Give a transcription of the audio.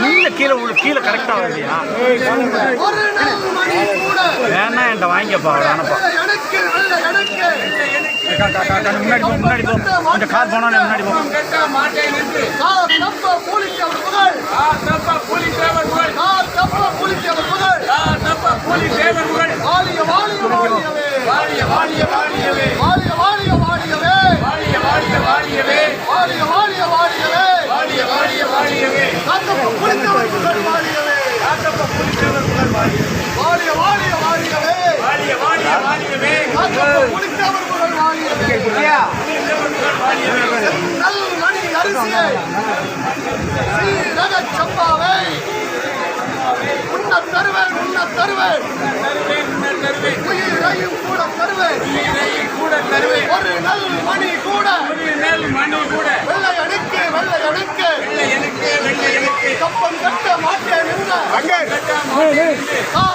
நீங்க கீழே உள்ள கீழே கரெக்டாக வருதியா வேணா என்கிட்ட வாங்கிக்கப்பா அவர் முன்னாடி போ முன்னாடி போ கொஞ்சம் கார் போனோன்னே முன்னாடி போ புலித்தேவர் புகழ் வாழியவே வாழிய வாழிய வாழியவே காத்தப்ப புலித்தேவர் புகழ் வாழியவே நல் மணி அரிசியை ஸ்ரீரக சம்பாவை. உண்ண தருவேன் உண்ண தருவேன். உயிரையும் கூட தருவேன். ஒரு நல் மணி கூட 안돼 안돼